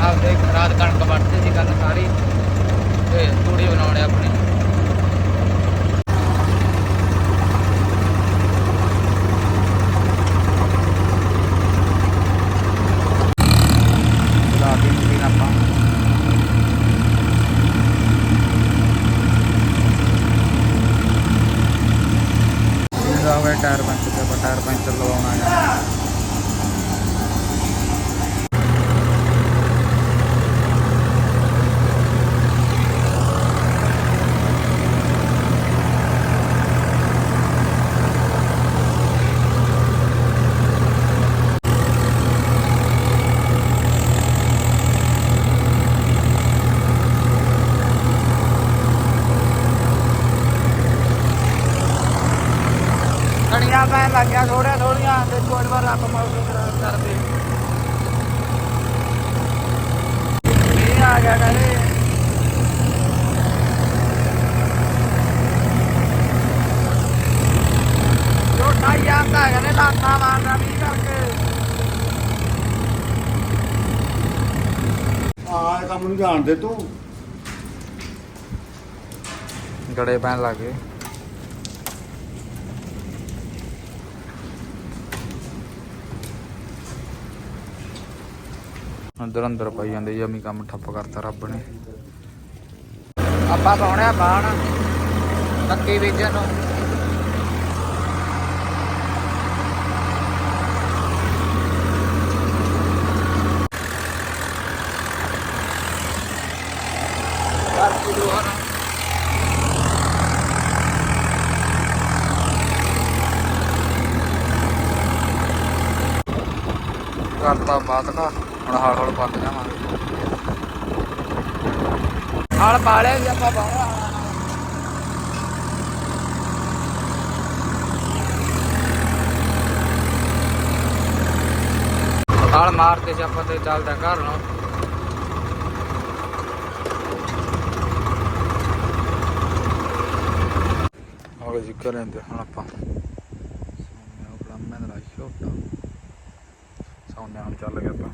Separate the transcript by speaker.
Speaker 1: ਆਪਦੇ ਰਾਤ ਕਣਕ ਵੱਢਦੇ ਸੀ ਕੱਲ ਸਾਰੀ ਤੇ ਤੂੜੀ ਬਣਾਉਣੇ ਆਪਣੀ। ਲਾ ਕੇ ਮਸ਼ੀਨ ਆਪਾਂ। ਟਾਇਰ ਪੰਚਰ ਤੇ ਟਾਇਰ ਪੰਚਰ ਲਵਾਉਣਾ ਹੈ। ਪੈਣ ਲੱਗ ਗਿਆ ਥੋੜੀਆਂ ਥੋੜੀਆਂ ਤੇ ਕੋਈ ਵਾਰ ਰੱਬ ਮੌਸਮ ਖਰਾਬ ਕਰਦੇ। ਇਹ ਆ ਗਿਆ ਕਰੇ ਛੋਟਾ ਜਾਂਦਾ ਹੈ ਕਰੇ ਲਾਤਾ ਮਾਰਦਾ ਵੀ ਕਰਕੇ
Speaker 2: ਆ ਇਹ ਕੰਮ ਨੂੰ ਜਾਣਦੇ ਤੂੰ।
Speaker 1: ਗੜੇ ਪੈਣ ਲੱਗ ਅੰਦਰ ਅੰਦਰ ਪਾਈ ਜਾਂਦੇ ਜੀ ਅਮੀ ਕੰਮ ਠੱਪ ਕਰਤਾ ਰੱਬ ਨੇ। ਆਪਾਂ ਪਾਉਣਿਆ ਬਾਣ ਮੱਕੀ ਬੀਜਣ ਨੂੰ। ਕਰਤਾ ਬਾਤ ਦਾ ਹੁਣ ਹਲ ਹਲ ਪੱਕ ਜਾਵਾਂਗੇ ਹਲ ਪਾਲੇ ਵੀ ਆਪਾਂ ਬਾਹਰ। ਹਲ ਮਾਰ ਕੇ ਆਪਾਂ ਤੇ ਚੱਲਦਾ ਘਰ ਨੂੰ। ਆਗੇ ਜੀ ਕਰਾਂ ਹੁਣ ਆਪਾਂ। ਸੌਂਨੇ ਆਪਣਾ ਮੈਂ ਦਾ ਛੋਟਾ। ਸੌਂਨੇ ਹੁਣ ਚੱਲ ਗਿਆ ਆਪਾਂ।